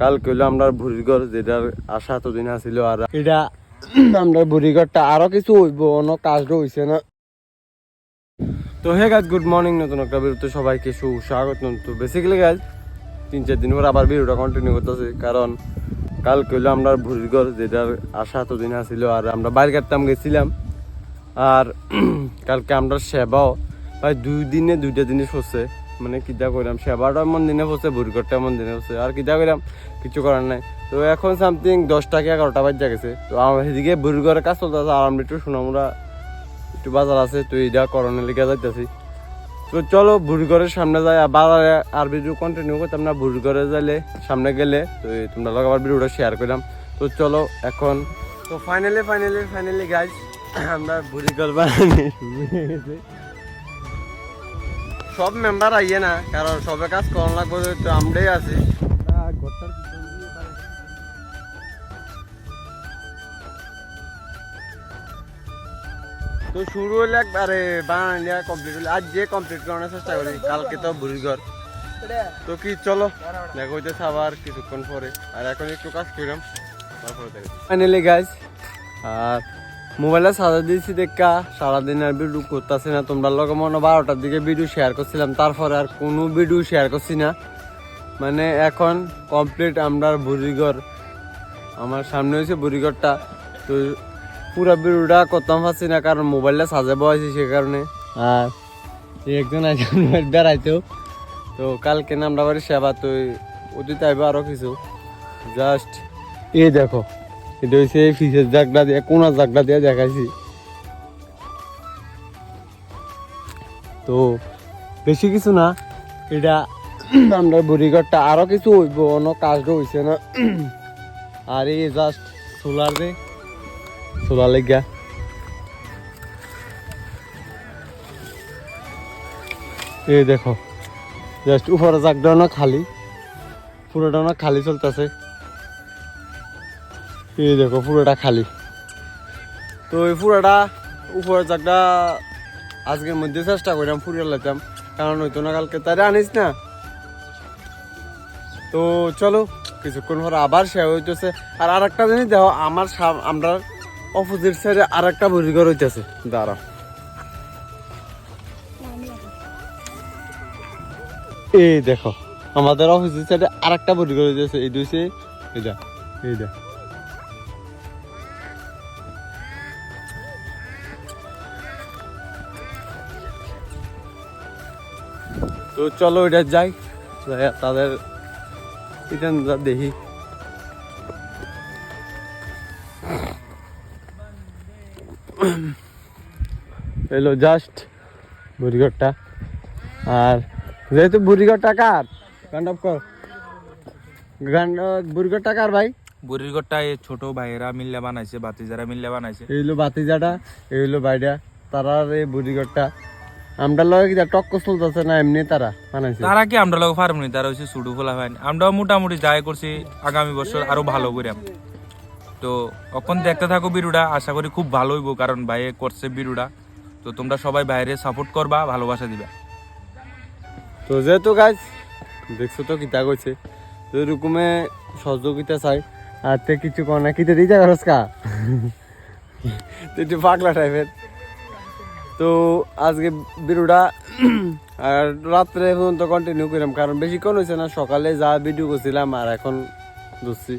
কালকে হইল আমরা ভুরিগর যেটার আশা এতদিন আছিল আর এটা আমরা ভুরিগরটা আরও কিছু হইব অন্য কাজটা হইছে না। তো হে গাছ গুড মর্নিং নতুন একটা বিরুদ্ধে সবাইকে সুস্বাগত। তো বেসিক্যালি গাছ তিন চার দিন পর আবার ভিডিওটা কন্টিনিউ করতেছি কারণ কালকে হইল আমরা ভুরিগর যেটার আশা এতদিন আছিল আর আমরা বাইরে কাটতাম গেছিলাম। আর কালকে আমরা সেবাও প্রায় দুই দিনে দুইটা জিনিস হচ্ছে মানে কিতা করলাম সেবাটা এমন দিনে হচ্ছে ভুরগরটা এমন দিনে হচ্ছে আর কিতা করলাম কিছু করার নাই। তো এখন সামথিং দশটা কি এগারোটা বাজে গেছে। তো আমার এদিকে ভুরগরের কাজ চলতেছে, আর আমরা একটু সোনামুরা একটু বাজার আছে, তো এইটা করণের লিখে যাইতেছি। তো চলো ভুরগরের সামনে যাই, আর বাজারে আর ভিডিও কন্টিনিউ করতাম না ভুরগরে যাইলে সামনে গেলে, তো তোমরা লোক আবার ভিডিওটা শেয়ার করলাম তো চলো, এখন তো ফাইনালি ফাইনালি ফাইনালি গাইজ আমরা হয়ে গেছে সব মেম্বার আইয়ে না কারণ সবে কাজ করার লাগবে তো আমরাই আছি। তো শুরু হলে একবারে বানানিয়া কমপ্লিট হলে আজ যে কমপ্লিট করানোর চেষ্টা করি কালকে তো বুড়িঘর। তো কি চলো দেখো হইতেছে আবার কিছুক্ষণ পরে। আর এখন একটু কাজ করলাম তারপরে ফাইনালি গাইজ আর মোবাইলে সাজা দিয়েছি দেখা। সারাদিন আর ভিডিও করতেছি না। তোমরা লগে মনে বারোটার দিকে ভিডিও শেয়ার করছিলাম। তারপরে আর কোনো ভিডিও শেয়ার করছি না। মানে এখন কমপ্লিট আমরা বুড়িঘর, আমার সামনে হয়েছে বুড়িঘরটা। তো পুরা ভিডিওটা করতাম পারছি না, কারণ মোবাইলটা সাজাবো আছে সে কারণে। আর একজন একজন বেড়াইতেও। তো কালকে নামটা বাড়ি সেবা, তো অতীত আইবো আরও কিছু। জাস্ট এই দেখো এটা হচ্ছে এই ফিসের জাগটা দিয়ে, কোনার জাগটা দিয়ে দেখাইছি। তো বেশি কিছু না, এটা আমরা বুড়িঘরটা আরও কিছু হইব, অন্য কাজটা হইছে না। আর এই জাস্ট সোলার দে সোলার লেগা এই দেখো জাস্ট উপরে জাগটা না খালি পুরোটা না খালি চলতেছে। এই দেখো, পুরোটা খালি। তো এই পুরোটা উপরের জাগটা আজকের মধ্যে চেষ্টা করলাম ফুরিয়ে লাইতাম, কারণ হইতো না কালকে তারে আনিস না। তো চলো, কিছুক্ষণ পর আবার সে হইতেছে। আর আর একটা জিনিস দেখো, আমার আমরা অপোজিট সাইডে আর একটা বরিঘর হইতেছে। দাঁড়া এই দেখো, আমাদের অপোজিট সাইডে আর একটা বরিঘর হইতেছে। এই দুইছে এইটা এইটা তো চলো এটা যাই। তাদের এটা দেখি। এলো জাস্ট বুড়িঘরটা। আর যেহেতু বুড়িঘরটা কার? গান্ড কর গান্ড বুড়িঘরটা কার ভাই? বুড়ির এই ছোট ভাইয়েরা মিললে বানাইছে বাতিজারা মিললে বানাইছে। এই হলো বাতিজাটা এই হলো বাইডা তারা এই বুড়িঘরটা। আমরা লগে কি টক্ক চলতেছে না এমনি তারা বানাইছে। তারা কি আমরা নি তারা সুডু ফোলা মোটামুটি যাই করছি আগামী বছর আরও ভালো তো এখন দেখতে থাকো বিরুডা আশা করি খুব ভালো হইব কারণ ভাইয়ে করছে বিরুডা। তো তোমরা সবাই বাইরে সাপোর্ট করবা ভালোবাসা দিবা। তো যেহেতু গাছ দেখছ তো কিতা কইছে? তো এরকমে সহযোগিতা চাই। আর তে কিছু কর না কিতে দিতে পারস কা? তুই পাগলা টাইপের তো আজকে ভিডিওটা আর রাত্রে পর্যন্ত কন্টিনিউ করলাম কারণ বেশিক্ষণ হয়েছে না, সকালে যা ভিডিও করছিলাম আর এখন ধরছি।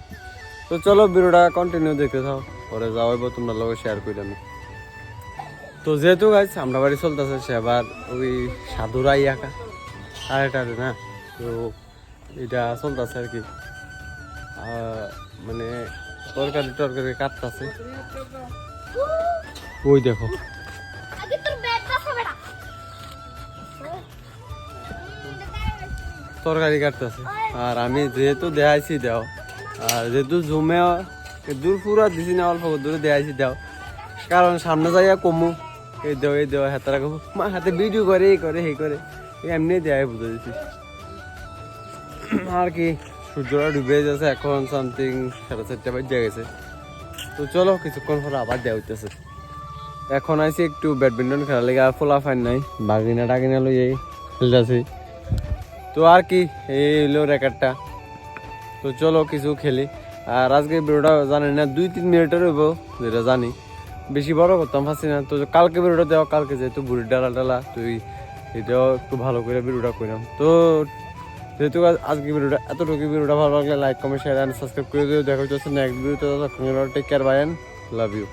তো চলো ভিডিওটা কন্টিনিউ দেখতে থাও, পরে যাওয়া হইব তোমরা লগে শেয়ার করলাম তো যেহেতু গাছ আমরা বাড়ি চলতেছে সেবার ওই সাধুরাই আরেকটা আছে না, তো এটা চলতেছে আর কি। মানে তরকারি টরকারি কাটতেছে। ওই দেখো। তরকারি কাটতেছে। আর আমি যেহেতু দেখাইছি দেও, আর যেহেতু জুমে দূর পুরা দিছি না, অল্প দূরে দেখাইছি দেও। কারণ সামনে যাইয়া কমু, এই দেও এই দেও হাতারা কমু মা হাতে ভিডিও করে, এই করে এই করে এমনি দেয় বুঝে দিছি। আর কি, সূর্যটা ডুবে যাচ্ছে এখন সামথিং সাড়ে চারটা বাজে গেছে। তো চলো, কিছুক্ষণ পরে আবার দেওয়া হইতেছে। এখন আইছি একটু ব্যাডমিন্টন খেলা লেগে, আর ফোলা ফাইন নাই বাগিনা টাগিনা লই খেলতেছি। তো আর কি, এই হলো রেকর্ডটা তো চলো কিছু খেলি। আর আজকে ভিডিওটা জানি না, দুই তিন মিনিটের হইব, যেটা জানি। বেশি বড় করতাম পারছি না। তো কালকে ভিডিওটা দেওয়া, কালকে যেহেতু বুড়ির ডালা ডালা তুই এটাও একটু ভালো করে ভিডিওটা করলাম তো যেহেতু আজ- আজকে ভিডিওটা এতটুকু ভিডিওটা ভালো লাগলে লাইক কমেন্ট শেয়ার সাবস্ক্রাইব করে দিও। দেখা হচ্ছে নেক্সট ভিডিওতে take care bye love you